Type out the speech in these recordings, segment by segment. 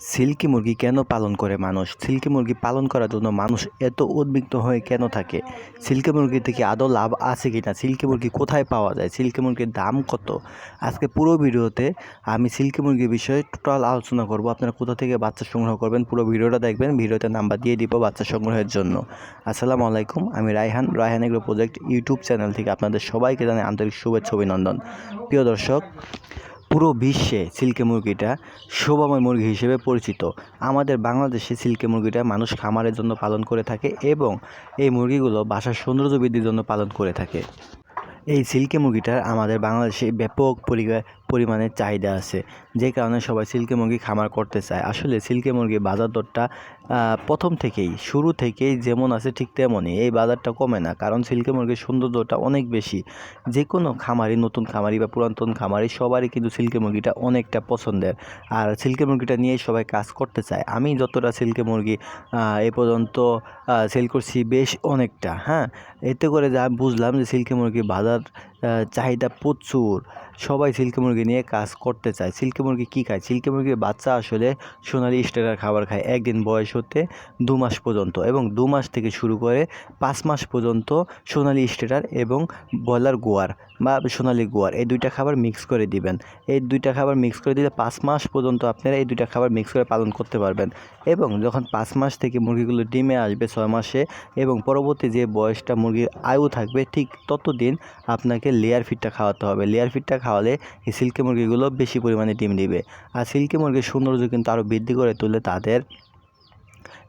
Silky মুরগি কেন পালন করে মানুষ? সিল্কি মুরগি পালন করার জন্য মানুষ এত উদ্বিগ্ন হয়ে কেন থাকে? সিল্কি মুরগি থেকে আদৌ লাভ আছে কি না সিল্কি মুরগি কোথায় পাওয়া যায়? সিল্কি মুরগির দাম কত? আজকে পুরো ভিডিওতে আমি সিল্কি মুরগির বিষয়ে টোটাল আলোচনা করব। আপনারা কোথা থেকে বাচ্চা সংগ্রহ করবেন পুরো ভিডিওটা দেখবেন। ভিডিওতে নাম্বার দিয়ে দিব বাচ্চা সংগ্রহের জন্য। আসসালামু আলাইকুম, আমি Raihan. Raihan agro project YouTube channel থেকে আপনাদের সবাইকে জানাই আন্তরিক শুভেচ্ছা, অভিনন্দন। প্রিয় দর্শক পুরো বিশ্বে সিল্কে মুরগিটা শোভাময় মুরগি হিসেবে পরিচিত। আমাদের বাংলাদেশে সিল্কে মুরগিটা মানুষ খামারের জন্য পালন করে থাকে এবং এই মুরগিগুলো বাসার সৌন্দর্য বৃদ্ধির জন্য পালন করে থাকে। এই সিল্কে মুরগিটার আমাদের বাংলাদেশে ব্যাপক পরিবা- পরিমাণে চাহিদা আছে। যে কারণে সবাই সিল্কি মুরগি খামার করতে চায়। আসলে সিল্কি মুরগির বাজার দরটা প্রথম থেকেই, শুরু থেকেই যেমন আছে ঠিক তেমনই। এই বাজারটা কমে না, কারণ সিল্কি মুরগির সৌন্দর্যটা অনেক বেশি। যে কোনো খামারি, নতুন খামারি বা পুরাতন খামারি, সবারই কিন্তু সিল্কি মুরগিটা অনেকটা পছন্দের। আর সিল্কি মুরগিটা নিয়ে সবাই কাজ করতে চায়। আমি যতটা সিল্কি মুরগি এ পর্যন্ত সেল করছি বেশ অনেকটা হ্যাঁ? এতে করে যা বুঝলাম যে সিল্কি মুরগির বাজার চাহিদা প্রচুর। সবাই সিল্কি মুরগি নিয়ে কাজ করতে চায়। সিল্কি মুরগি কী খায়? সিল্কি মুরগির বাচ্চা আসলে সোনালি স্টেরার খাবার খায় একদিন বয়স হতে দু মাস পর্যন্ত এবং দু মাস থেকে শুরু করে পাঁচ মাস পর্যন্ত সোনালি স্টেরার এবং ব্রয়লার গোয়ার বা সোনালি গোয়ার এই দুইটা খাবার মিক্স করে দিবেন। এই দুইটা খাবার মিক্স করে দিলে পাঁচ মাস পর্যন্ত আপনারা এই দুইটা খাবার মিক্স করে পালন করতে পারবেন এবং যখন পাঁচ মাস থেকে মুরগিগুলো ডিমে আসবে ছয় মাসে এবং পরবর্তী যে বয়সটা মুরগির আয়ু থাকবে ঠিক ততদিন আপনাকে লেয়ার ফিডটা খাওয়াতে হবে। লেয়ার ফিডটা খাওয়ালে এই সিল্কি মুরগিগুলো বেশি পরিমাণে ডিম দিবে। আর সিল্কি মুরগির সৌন্দর্য কিন্তু আরও বৃদ্ধি করে তুলে তাদের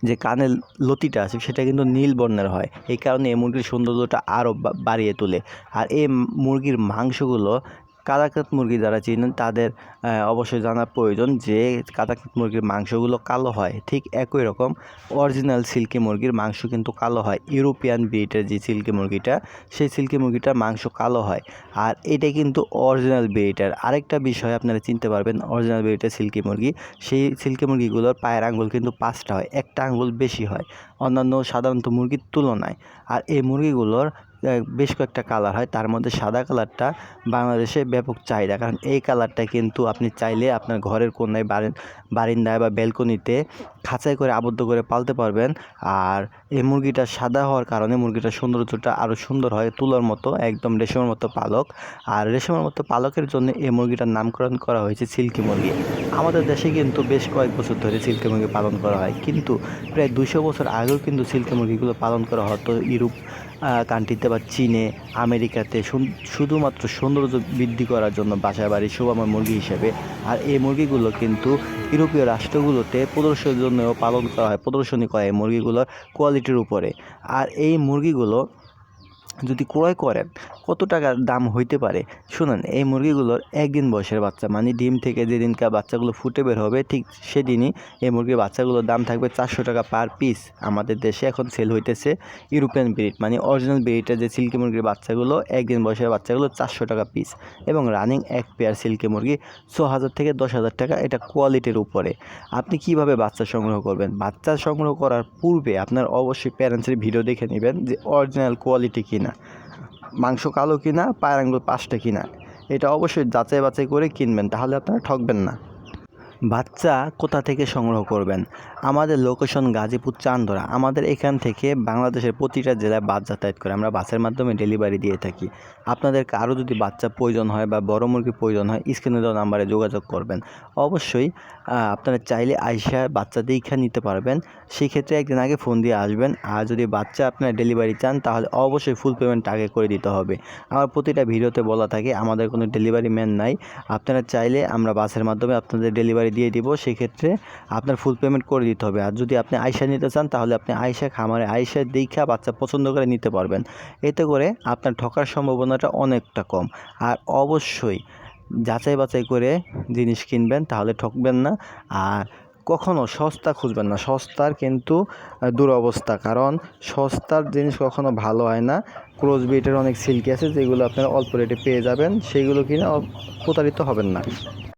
যে কানের লতিটা আছে, সেটা কিন্তু নীল বর্ণের হয়। এই কারণে এই মুরগির সৌন্দর্যটা আরও বাড়িয়ে তোলে। আর এই মুরগির মাংসগুলো কাদাকাত মুরগি যারা চিনেন, তাদের অবশ্যই জানা প্রয়োজন যে কাদাকাত মুরগির মাংসগুলো কালো হয়। ঠিক একই রকম অরিজিনাল সিল্কি মুরগির মাংস কিন্তু কালো হয়। ইউরোপিয়ান ব্রিডের যে সিল্কি মুরগিটা, সেই সিল্কি মুরগিটার মাংস কালো হয়। আর এটা কিন্তু অরিজিনাল ব্রিডের। আরেকটা বিষয় আপনারা চিনতে পারবেন, অরিজিনাল ব্রিডের সিল্কি মুরগি, সেই সিল্কি মুরগিগুলোর পায়ের আঙ্গুল কিন্তু পাঁচটা হয়, একটা আঙ্গুল বেশি হয়। অন্যান্য সাধারণত মুরগির তুলনায়। আর এই মুরগিগুলোর বেশ কয়েকটা কালার হয়। তার মধ্যে সাদা কালারটা বাংলাদেশে ব্যাপক চাহিদা। কারণ এই কালারটা কিন্তু আপনি চাইলে আপনার ঘরের কোনায় বারিন বারিন্দায় বা ব্যালকনিতে খাঁচাই করে আবদ্ধ করে পালতে পারবেন। আর এই মুরগিটা সাদা হওয়ার কারণে মুরগিটার সৌন্দর্যটা আরও সুন্দর হয়। তুলোর মতো, একদম রেশমের মতো পালক। আর রেশমের মতো পালকের জন্য এই মুরগিটার নামকরণ করা হয়েছে সিল্কি মুরগি। আমাদের দেশে কিন্তু বেশ কয়েক বছর ধরে সিল্কি মুরগি পালন করা হয়। কিন্তু প্রায় দুশো বছর আগেও কিন্তু সিল্কি মুরগিগুলো পালন করা হতো ইউরোপ কান্ট্রিতে বা চীনে, আমেরিকাতে শুধুমাত্র সৌন্দর্য বৃদ্ধি করার জন্য বাসায় বাড়ি শোভাময় মুরগি হিসেবে, আর এই মুরগিগুলো কিন্তু ইউরোপীয় রাষ্ট্রগুলোতে প্রদর্শনের জন্য পালন করা হয়, প্রদর্শনী করা হয় মুরগিগুলোর কোয়ালিটির উপরে। আর এই মুরগিগুলো যদি ক্রয় করেন কত টাকার দাম হইতে পারে? শুনুন, এই মুরগিগুলোর একদিন বয়সের বাচ্চা মানে ডিম থেকে যেদিনকার বাচ্চাগুলো ফুটে বের হবে, ঠিক সেদিনই এই মুরগির বাচ্চাগুলোর দাম থাকবে চারশো টাকা পার পিস আমাদের দেশে এখন সেল হইতেছে ইউরোপিয়ান ব্রিড মানে অরিজিনাল ব্রিডের যে সিল্কি মুরগির বাচ্চাগুলো, একদিন বয়সের বাচ্চাগুলো চারশো টাকা পিস এবং রানিং এক পেয়ার সিল্কি মুরগি ছ হাজার থেকে দশ হাজার টাকা, এটা কোয়ালিটির উপরে। আপনি কীভাবে বাচ্চা সংগ্রহ করবেন? বাচ্চা সংগ্রহ করার পূর্বে আপনার অবশ্যই প্যারেন্টসের ভিডিও দেখে নেবেন যে অরিজিনাল কোয়ালিটি কিনা। মাংস কালো কিনা? পায়ের আঙুল পাঁচটা কিনা? এটা অবশ্যই যাচাই বাছাই করে কিনবেন, তাহলে আপনারা ঠকবেন না। বাচ্চা কোথা থেকে সংগ্রহ করবেন? আমাদের লোকেশন গাজীপুর চান্দরা। আমাদের এখান থেকে বাংলাদেশের প্রতিটা জেলায় বাস যাতায়াত করে। আমরা বাসের মাধ্যমে ডেলিভারি দিয়ে থাকি। আপনাদের কারও যদি বাচ্চা প্রয়োজন হয় বা বড় মুরগি প্রয়োজন হয় স্ক্রিনে দেওয়া নাম্বারে যোগাযোগ করবেন। অবশ্যই আপনারা চাইলে আইসা বাচ্চা দীক্ষা নিতে পারবেন। সেই ক্ষেত্রে একদিন আগে ফোন দিয়ে আসবেন। আর যদি বাচ্চা আপনারা ডেলিভারি চান, তাহলে অবশ্যই ফুল পেমেন্ট আগে করে দিতে হবে। আমার প্রতিটা ভিডিওতে বলা থাকে, আমাদের কোনো ডেলিভারি ম্যান নাই। আপনারা চাইলে আমরা বাসের মাধ্যমে আপনাদের ডেলিভারি দিয়ে দিব, সেক্ষেত্রে আপনার ফুল পেমেন্ট করে দিতে হবে। আর যদি আপনি আয়সা নিতে চান, তাহলে আপনি আয়সা খামারে আয়সা দেখা বাচ্চা পছন্দ করে নিতে পারবেন। এতে করে আপনার ঠকার সম্ভাবনাটা অনেকটা কম। আর অবশ্যই যাচাই বাছাই করে জিনিস কিনবেন, তাহলে ঠকবেন না। আর কখনো সস্তা খুঁজবেন না। সস্তার কিন্তু দুরবস্থা। কারণ সস্তার জিনিস কখনো ভালো হয় না। ক্রোজ বিটের অনেক সিল্কি আছে, যেগুলো আপনারা অল্প রেটে পেয়ে যাবেন। সেইগুলো কিনে প্রতারিত হবেন না।